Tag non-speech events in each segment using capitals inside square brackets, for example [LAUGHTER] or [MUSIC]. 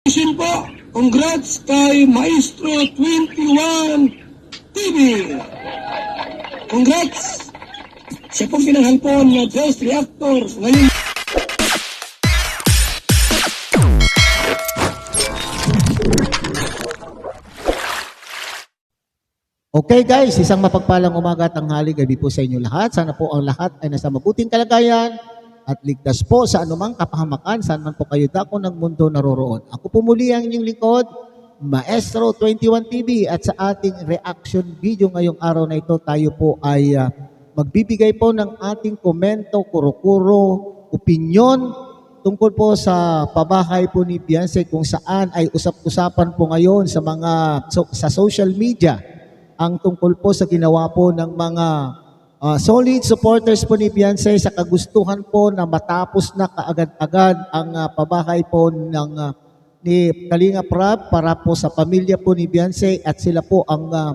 Congratulations po! Congrats kay Maestro 21 TV! Congrats! Siya pong pinanghalpon na Best Reactor ngayon. Okay guys, isang mapagpalang umaga at tanghali gabi po sa inyo lahat. Sana po ang lahat ay nasa mabuting kalagayan at ligtas po sa anumang kapahamakan saan man po kayo dako ng mundo naroroon. Ako po muli ang inyong lingkod, Maestro 21 TV at sa ating reaction video ngayong araw na ito tayo po ay ah, magbibigay po ng ating komento, kuro-kuro, opinyon tungkol po sa pabahay po ni Beyonce kung saan ay usap-usapan po ngayon sa mga so- sa social media ang tungkol po sa ginawa po ng mga ah, solid supporters po ni Beyonce sa kagustuhan po na matapos na kaagad-agad ang ah, pabahay po ng ah, ni Kalinga Prab para po sa pamilya po ni Beyonce at sila po ang ah,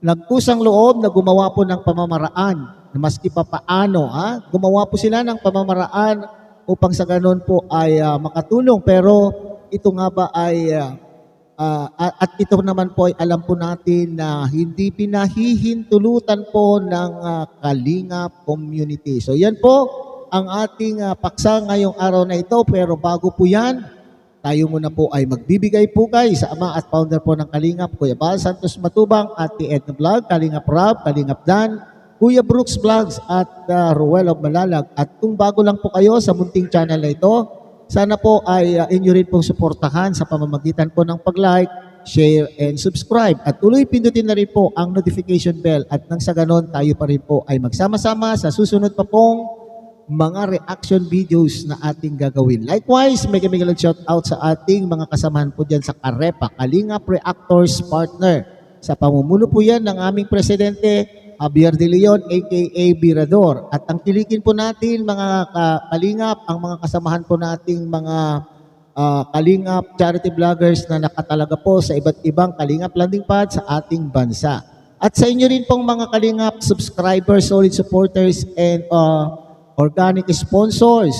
nagkusang loob na gumawa po ng pamamaraan. Maski pa paano ha gumawa po sila ng pamamaraan upang sa ganun po ay ah, makatulong. Pero ito nga ba ay ah, Ah, at, at ito naman po ay alam po natin na hindi pinahihintulutan po ng ah, Kalingap community. So yan po ang ating ah, paksa ngayong araw na ito. Pero bago po yan, tayo muna po ay magbibigay po guys sa ama at founder po ng Kalingap, Kuya Bal Santos Matubang, Ate Edna Vlog, Kalingap Rob, Kalingap Dan, Kuya Brooks Vlogs at uh, Ruel of Malalag. At kung bago lang po kayo sa munting channel na ito, sana po ay uh, inyo rin pong suportahan sa pamamagitan po ng pag-like, share, and subscribe. At tuloy pindutin na rin po ang notification bell at nang sa ganon tayo pa rin po ay magsama-sama sa susunod pa pong mga reaction videos na ating gagawin. Likewise, may kami shout out sa ating mga kasamahan po dyan sa Karepa, Kalingap Reactors Partner. Sa pamumuno po yan ng aming presidente, Javier De Leon, aka Birador. At ang kilikin po natin mga ka- kalingap, ang mga kasamahan po nating mga ah, kalingap charity vloggers na nakatalaga po sa iba't ibang kalingap landing pad sa ating bansa. At sa inyo rin pong mga kalingap subscribers, solid supporters, and ah, organic sponsors.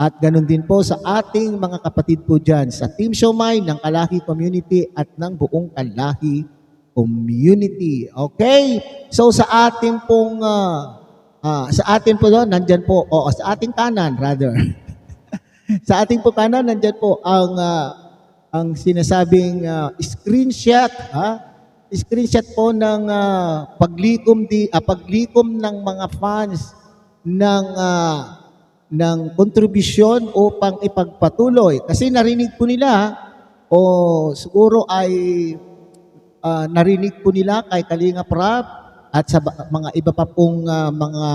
At ganun din po sa ating mga kapatid po dyan sa Team Showmay ng Kalahi Community at ng buong Kalahi Community. Okay? So sa ating pong, ah, ah, sa atin po doon, nandyan po, o sa ating kanan rather. [LAUGHS] sa ating po kanan, nandyan po ang, ah, ang sinasabing ah, screenshot, ha? Screenshot po ng ah, paglikom di ah, paglikom ng mga fans ng ah, ng kontribusyon upang ipagpatuloy. Kasi narinig po nila o siguro ay ah, narinig po nila kay Kalinga Prab at sa mga iba pa pong ah, mga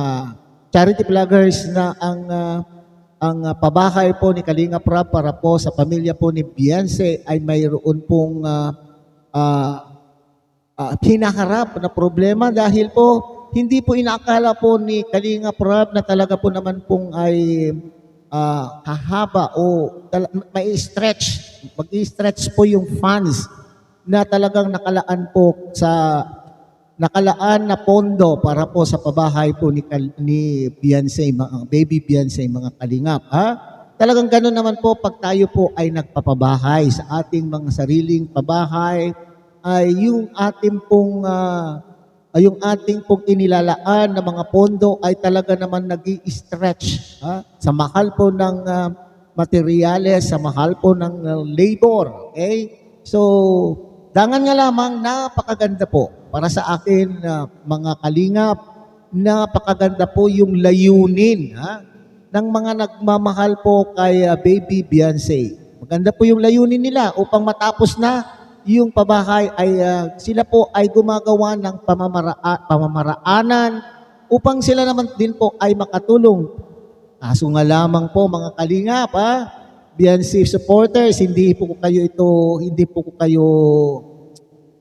charity vloggers na ang ah, ang ah, pabahay po ni Kalinga Prab para po sa pamilya po ni Beyonce ay mayroon pong ah, ah, ah, hinaharap na problema dahil po hindi po inaakala po ni Kalinga Prab na talaga po naman pong ay ah, hahaba o may stretch, mag-stretch po yung funds na talagang nakalaan po sa nakalaan na pondo para po sa pabahay po ni, ni Beyonce, mga baby Beyonce, mga kalingap. Ha? Talagang gano'n naman po pag tayo po ay nagpapabahay sa ating mga sariling pabahay, ay yung ating pong ah, ay yung ating pong inilalaan na mga pondo ay talaga naman nag stretch ha? sa mahal po ng ah, materyales, sa mahal po ng ah, labor. Okay? So, dangan nga lamang, napakaganda po para sa akin na mga kalingap, napakaganda po yung layunin ha? ng mga nagmamahal po kay ah, Baby Beyonce. Maganda po yung layunin nila upang matapos na yung pabahay ay ah, sila po ay gumagawa ng pamamaraan, pamamaraanan upang sila naman din po ay makatulong. Kaso nga lamang po mga kalingap ha, Beyonce supporters, hindi po kayo ito, hindi po kayo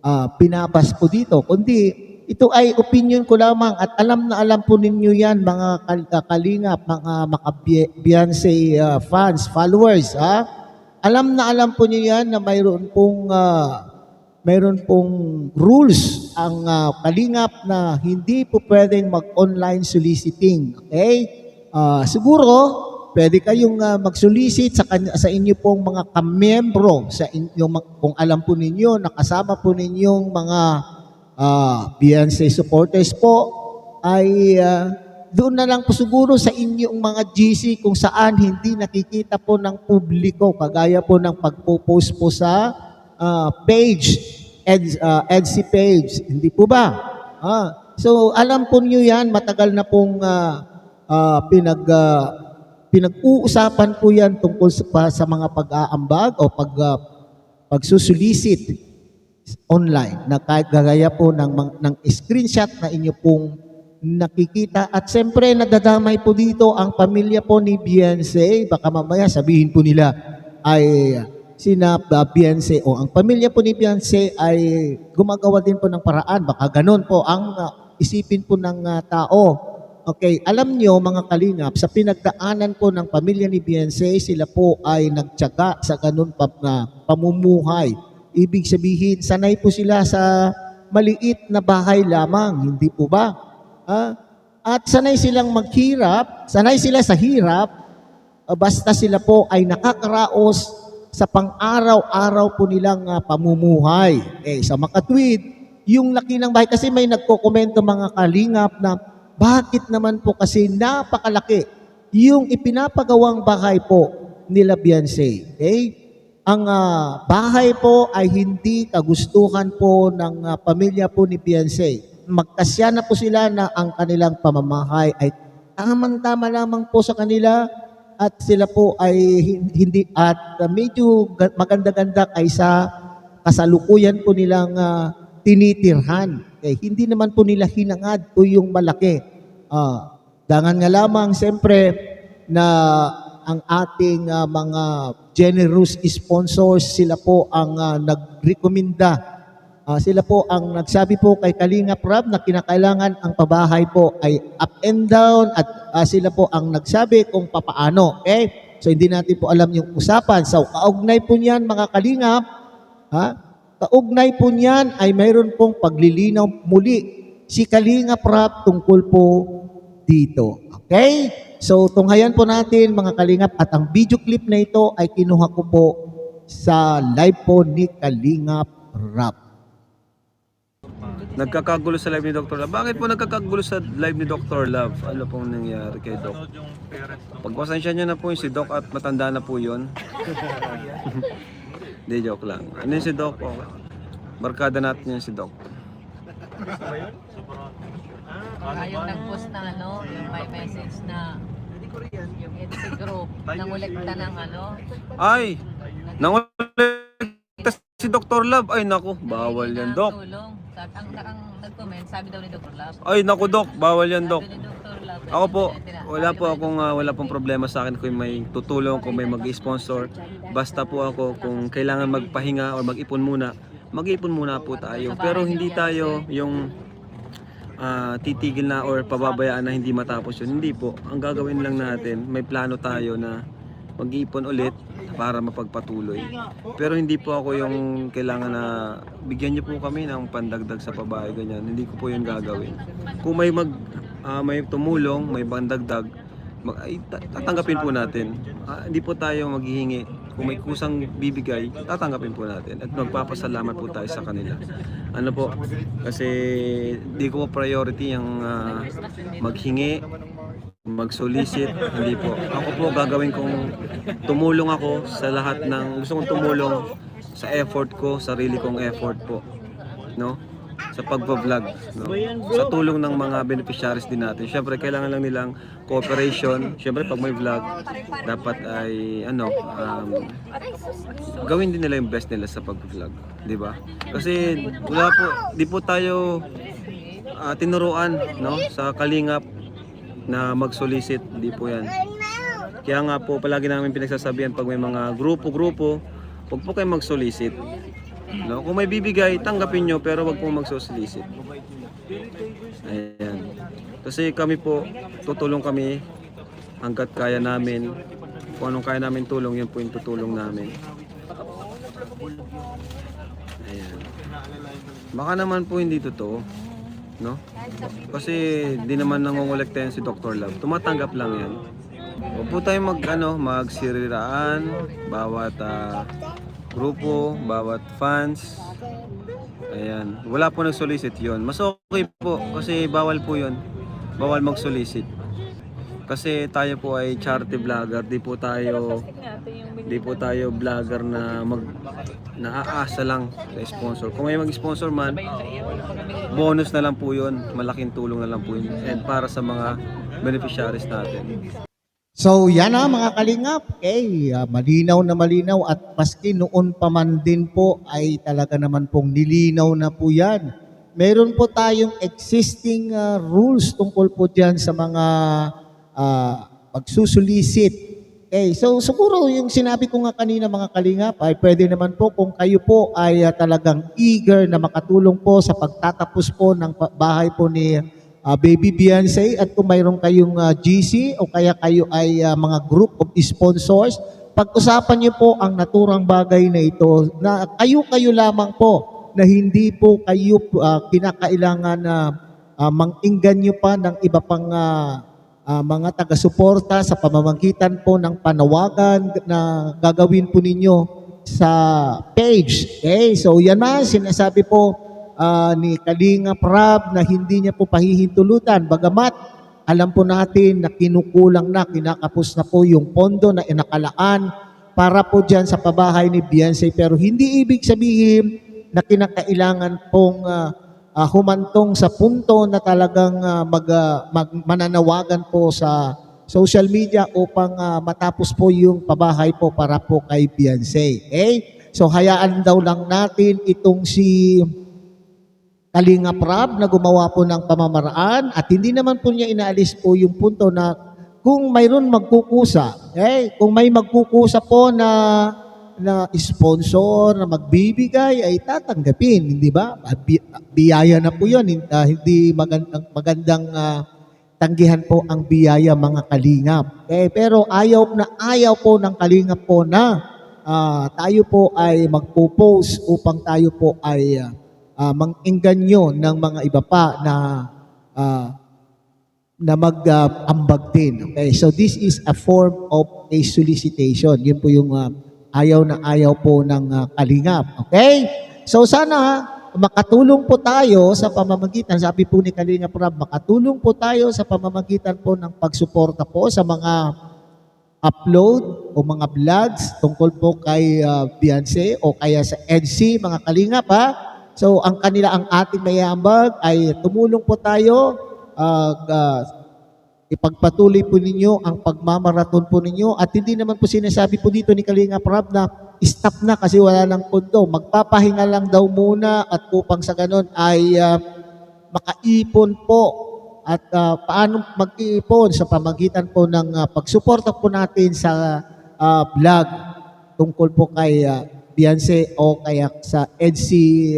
ah, pinabas po dito, kundi ito ay opinion ko lamang at alam na alam po ninyo yan mga kal- kalingap, mga mga ah, fans, followers, ha? Alam na alam po niyo yan na mayroon pong ah, mayroon pong rules ang ah, kalingap na hindi po pwedeng mag-online soliciting. Okay? Ah, siguro pwede kayong ah, mag-solicit sa, sa inyo pong mga kamembro, sa inyo, kung alam po ninyo, nakasama po ninyong mga ah, Beyonce supporters po, ay ah, doon na lang po siguro sa inyong mga GC kung saan hindi nakikita po ng publiko, kagaya po ng pagpo-post po sa ah, page, ed, ah, EDC page. Hindi po ba? Ah, so alam po niyo yan, matagal na pong ah, ah, pinag ah, pinag-uusapan po yan tungkol sa, sa mga pag-aambag o pag ah, pagsusulisit online na kahit gagaya po ng, ng screenshot na inyo pong nakikita. At siyempre nadadamay po dito ang pamilya po ni Beyonce. Baka mamaya sabihin po nila ay sina uh, Beyonce o ang pamilya po ni Beyonce ay gumagawa din po ng paraan. Baka ganun po ang uh, isipin po ng uh, tao Okay, alam nyo mga kalingap, sa pinagdaanan po ng pamilya ni Beyonce, sila po ay nagtyaga sa ganun pa, na pamumuhay. Ibig sabihin, sanay po sila sa maliit na bahay lamang, hindi po ba? Ah, at sanay silang maghirap, sanay sila sa hirap, basta sila po ay nakakaraos sa pang-araw-araw po nilang ah, pamumuhay. Eh, sa makatwid, yung laki ng bahay, kasi may nagkokomento mga kalingap na bakit naman po kasi napakalaki yung ipinapagawang bahay po nila Beyonce. Okay? Ang ah, bahay po ay hindi kagustuhan po ng ah, pamilya po ni Beyonce. Magkasya na po sila na ang kanilang pamamahay ay tamang-tama lamang po sa kanila at sila po ay hin- hindi at ah, medyo ga- maganda-ganda kaysa kasalukuyan po nilang ah, tinitirhan. Okay, hindi naman po nila hinangad o yung malaki. Ah, dangan nga lamang siyempre na ang ating ah, mga generous sponsors sila po ang ah, nagrekomenda Ah, sila po ang nagsabi po kay Kalinga Prab na kinakailangan ang pabahay po ay up and down at ah, sila po ang nagsabi kung papaano. Okay? So hindi natin po alam yung usapan. So kaugnay po niyan mga Kalingap, ha? Kaugnay po niyan ay mayroon pong paglilinaw muli si Kalinga Prab tungkol po dito. Okay? So tunghayan po natin mga Kalingap at ang video clip na ito ay kinuha ko po sa live po ni Kalingap Rap. Nagkakagulo sa live ni Dr. Love. Bakit po nagkakagulo sa live ni Dr. Love? Ano pong nangyari kay Doc? Pagpasensya niyo na po yung si Doc at matanda na po yun. [LAUGHS] Hindi, joke lang. Ano yung si Doc po? Barkada natin yung si Doc. Ah, yung nag-post na ano, yung may message na yung EDC group, nangulekta ng ano, Ay! Nangulit si Dr. Love. Ay, naku. Bawal yan, Doc. Tulong. Sabi, ang, ang nag-comment, sabi daw ni Dr. Love. Ay, naku, Doc. Bawal yan, Doc. Sabi ni Dr. Ako po, wala po akong ah, wala pong problema sa akin kung may tutulong, kung may mag-sponsor. Basta po ako kung kailangan magpahinga o mag-ipon muna, mag-ipon muna po tayo. Pero hindi tayo yung ah, titigil na or pababayaan na hindi matapos yun. Hindi po. Ang gagawin lang natin, may plano tayo na mag-iipon ulit para mapagpatuloy. Pero hindi po ako yung kailangan na bigyan niyo po kami ng pandagdag sa pabahay ganyan. Hindi ko po yun gagawin. Kung may mag ah, may tumulong, may pandagdag, mag, ay, ta- tatanggapin po natin. Ah, hindi po tayo maghihingi. Kung may kusang bibigay, tatanggapin po natin. At magpapasalamat po tayo sa kanila. Ano po, kasi di ko po priority yung ah, maghingi, mag-solicit, hindi po. Ako po gagawin kong tumulong ako sa lahat ng gusto kong tumulong sa effort ko, sarili kong effort po. No? Sa pagpa-vlog, no? Sa tulong ng mga beneficiaries din natin. Syempre kailangan lang nilang cooperation. Syempre pag may vlog, dapat ay ano, um, gawin din nila yung best nila sa pag-vlog, 'di ba? Kasi wala po, di po tayo ah, tinuruan, no, sa kalingap na mag-solicit, di po yan. Kaya nga po, palagi namin pinagsasabihan pag may mga grupo-grupo, huwag po kayo mag-solicit. No? Kung may bibigay, tanggapin nyo, pero huwag po mag-solicit. Ayan. Kasi kami po, tutulong kami hanggat kaya namin. Kung anong kaya namin tulong, yun po yung tutulong namin. Ayan. Baka naman po hindi totoo. No? Kasi di naman nangongolekta yan si Dr. Love. Tumatanggap lang yan. Huwag po tayo mag, ano, magsiriraan, bawat ah, grupo, bawat fans. Ayan. Wala po nag-solicit yun. Mas okay po kasi bawal po yun. Bawal mag-solicit. Kasi tayo po ay charity vlogger, di po tayo di po tayo vlogger na mag naaasa lang sa sponsor. Kung may mag-sponsor man, bonus na lang po yun. Malaking tulong na lang po yun. And para sa mga beneficiaries natin. So yan na mga kalingap. Okay, ah, malinaw na malinaw at maski noon pa man din po ay talaga naman pong nilinaw na po yan. Meron po tayong existing ah, rules tungkol po dyan sa mga uh, pagsusulisit. Okay, so siguro yung sinabi ko nga kanina mga kalingap ay pwede naman po kung kayo po ay ah, talagang eager na makatulong po sa pagtatapos po ng bahay po ni ah, Baby Beyonce at kung mayroon kayong ah, GC o kaya kayo ay ah, mga group of sponsors, pag-usapan niyo po ang naturang bagay na ito na kayo-kayo lamang po na hindi po kayo ah, kinakailangan na ah, manginggan niyo pa ng iba pang ah, ah, mga taga-suporta sa pamamagitan po ng panawagan na gagawin po ninyo sa page. Okay, so yan na, sinasabi po ah, ni Kalinga Prab na hindi niya po pahihintulutan. Bagamat alam po natin na kinukulang na, kinakapos na po yung pondo na inakalaan para po dyan sa pabahay ni Beyonce. Pero hindi ibig sabihin na kinakailangan pong ah, ah, humantong sa punto na talagang ah, mag, ah, mag- mananawagan po sa social media upang ah, matapos po yung pabahay po para po kay Beyonce. Okay? So hayaan daw lang natin itong si Kalinga Prab na gumawa po ng pamamaraan at hindi naman po niya inaalis po yung punto na kung mayroon magkukusa, eh, kung may magkukusa po na na sponsor na magbibigay ay tatanggapin, hindi ba? Bi- Biyaya na po 'yon, ah, hindi magandang magandang ah, tanggihan po ang biyaya mga kalingap. Eh, pero ayaw na ayaw po ng kalingap po na ah, tayo po ay magpo-post upang tayo po ay ah, ah, mang-engganyo ng mga iba pa na ah, na mag-ambag din. Okay, so this is a form of a solicitation. Yun po yung ah, ayaw na ayaw po ng ah, kalingap. Okay? So sana makatulong po tayo sa pamamagitan, sabi po ni Kalingap Rab, makatulong po tayo sa pamamagitan po ng pagsuporta po sa mga upload o mga vlogs tungkol po kay uh, Beyonce o kaya sa EDC, mga kalingap ha. So ang kanila, ang ating mayambag ay tumulong po tayo, uh, uh, ipagpatuloy po ninyo ang pagmamaraton po ninyo. At hindi naman po sinasabi po dito ni Kalinga Prab na stop na kasi wala ng pondo. Magpapahinga lang daw muna at upang sa ganon ay uh, makaipon po. At ah, paano mag-iipon? Sa pamagitan po ng ah, pagsuporta po natin sa ah, vlog tungkol po kay ah, Beyonce o kaya sa EDC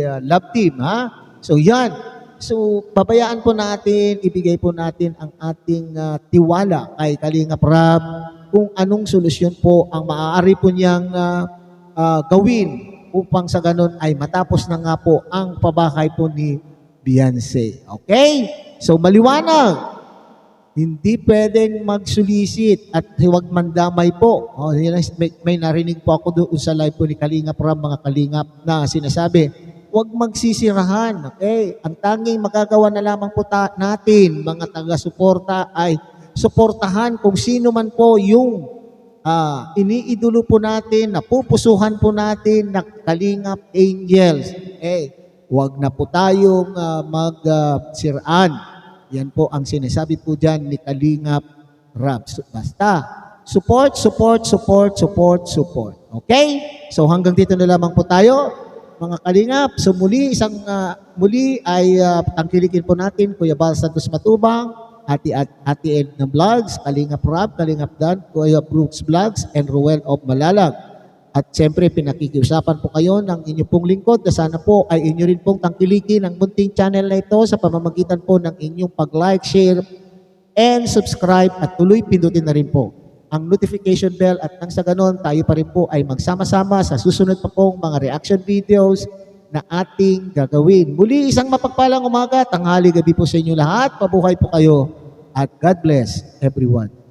ah, Love Team ha. So yan. So babayaan po natin, ibigay po natin ang ating ah, tiwala kay Kalinga Prab kung anong solusyon po ang maaari po niyang ah, ah, gawin upang sa ganun ay matapos na nga po ang pabahay po ni Beyonce. Okay? So maliwanag. Hindi pwedeng mag-solicit at huwag mandamay po. Ang- may, may narinig po ako doon sa live po ni Kalingap Ram, mga Kalingap, na sinasabi, huwag magsisirahan. Okay? Ang tanging magagawa na lamang po ta- natin, mga taga-suporta, ay suportahan kung sino man po yung ah, iniidolo po natin, napupusuhan po natin na Kalingap Angels. Eh, Huwag na po tayong uh, magsiraan. Yan po ang sinasabi po dyan ni Kalingap Rab. Basta, support, support, support, support, support. Okay? So hanggang dito na lamang po tayo, mga Kalingap. So muli, isang ah, muli ay uh, tangkilikin po natin Kuya Bal Santos Matubang, Ati, at, Ati Ed ng Vlogs, Kalingap Rab, Kalingap Dan, Kuya Brooks Vlogs, and Ruel of Malalag. At siyempre, pinakikiusapan po kayo ng inyo pong lingkod na sana po ay inyo rin pong tangkilikin ang munting channel na ito sa pamamagitan po ng inyong pag-like, share, and subscribe at tuloy pindutin na rin po ang notification bell at nang sa ganon tayo pa rin po ay magsama-sama sa susunod pa pong mga reaction videos na ating gagawin. Muli isang mapagpalang umaga, tanghali gabi po sa inyo lahat. Pabuhay po kayo at God bless everyone.